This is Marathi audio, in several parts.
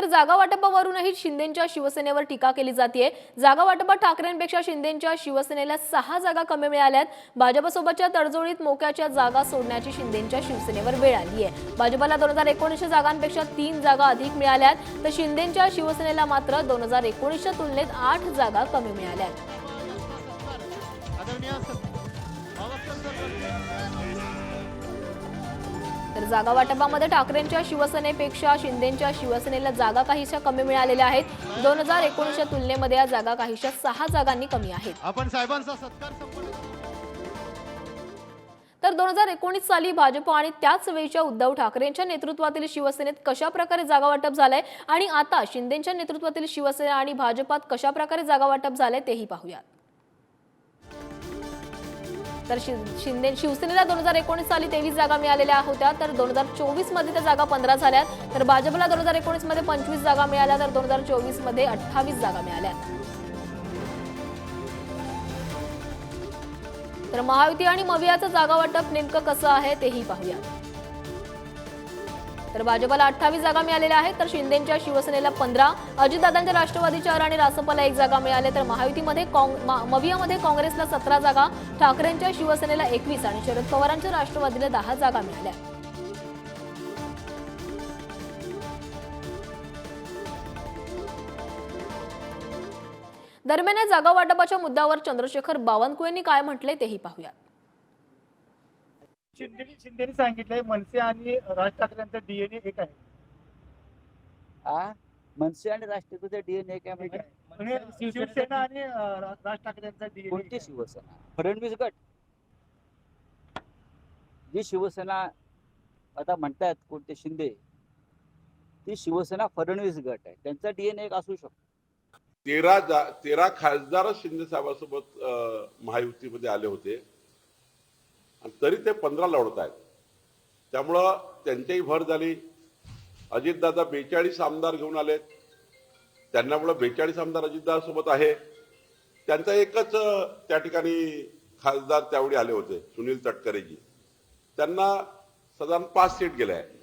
तर जागा वाटपावरूनही शिंदेच्या शिवसेनेवर टीका केली जाते जागा वाटपात ठाकरेंपेक्षा शिंदेच्या शिवसेनेला सहा जागा कमी मिळाल्यात. भाजपसोबतच्या तडजोडीत मोक्याच्या जागा सोडण्याची शिंदेच्या शिवसेनेवर वेळ आली आहे भाजपला दोन हजार एकोणीसशे जागांपेक्षा तीन जागा अधिक मिळाल्यात. तर शिंदेच्या शिवसेनेला मात्र दोन हजार एकोणीसच्या तुलनेत आठ जागा कमी मिळाल्यात. आहेत तर जागा वाटपामध्ये ठाकरेंच्या शिवसेनेपेक्षा शिंदेच्या शिवसेनेला जागा काहीशा कमी मिळालेल्या आहेत. दोन हजार एकोणीसच्या तुलनेमध्ये या जागा काहीशा सहा जागांनी कमी आहेत. आपण साहेबांचा सत्कार तर दोन हजार एकोणीस साली भाजप आणि त्याच वेळच्या उद्धव ठाकरेंच्या नेतृत्वातील शिवसेनेत कशा प्रकारे जागा वाटप झालंय आणि आता शिंदेच्या नेतृत्वातील शिवसेना आणि भाजपात कशा प्रकारे जागा वाटप झालंय तेही पाहूयात. तर शि- शिंदे शिवसेनेला दोन हजार एकोणीस साली तेवीस जागा मिळालेल्या होत्या तर दोन हजार चोवीसमध्ये त्या जागा पंधरा झाल्यात. तर भाजपला दोन हजार एकोणीसमध्ये पंचवीस जागा मिळाल्या तर दोन हजार चोवीसमध्ये अठ्ठावीस जागा मिळाल्या. तर महायुती आणि मवियाचं जागा वाटप नेमकं कसं आहे तेही पाहूया. तर भाजपाला अठ्ठावीस जागा मिळालेल्या आहेत तर शिंदेच्या शिवसेनेला पंधरा अजितदादांच्या राष्ट्रवादी चार आणि रासपला एक जागा मिळाल्या तर महायुतीमध्ये मवियामध्ये काँग्रेसला सतरा जागा ठाकरेंच्या शिवसेनेला एकवीस आणि शरद पवारांच्या राष्ट्रवादीला दहा जागा मिळाल्या. दरम्यान या जागा वाटपाच्या मुद्द्यावर चंद्रशेखर बावनकुळेंनी काय म्हटले तेही पाहूया शिंदे शिंदेने सांगितलंय मनसे आणि राज ठाकरेंचा डीएनए एक आहे. आ? मनसे आणि राष्ट्रपती डीएनए काय एक म्हणजे? आहे. म्हणजे शिवसेना आणि अं, रा- राज ठाकरेंचा डीएनए कोणती शिवसेना? फडणवीस गट. जी शिवसेना आता म्हणतात कोणते शिंदे ती शिवसेना फडणवीस गट आहे. त्यांचा डीएनए एक असू शकतो. तेरा जा तेरा खासदारच शिंदे साहेबांसोबत अं, महायुतीमध्ये आले होते. आणि तरी ते पंधरा लढत आहेत त्यामुळं त्यांच्याही भर झाली. अजितदादा बेचाळीस आमदार घेऊन आलेत. मुळे बेचाळीस आमदार अजितदादासोबत आहे. त्यांचा एकच त्या ठिकाणी खासदार त्यावेळी आले होते सुनील तटकरेजी. त्यांना साधारण पाच सीट गेल्या. आहे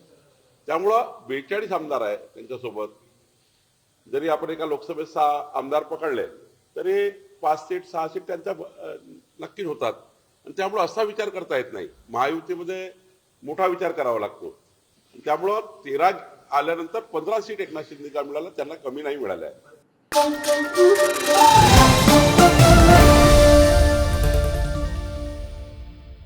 त्यामुळं बेचाळीस आमदार आहे त्यांच्यासोबत. जरी आपण एका लोकसभेत सहा आमदार पकडले तरी पाच सीट सहा सीट त्यांच्या नक्कीच होतात. आणि त्यामुळं असा विचार करता येत नाही. महायुतीमध्ये मोठा विचार करावा लागतो. त्यामुळं तेरा आल्यानंतर पंधरा सीट एकनाथ शिंदेला मिळाल्या त्यांना कमी नाही मिळाल्या.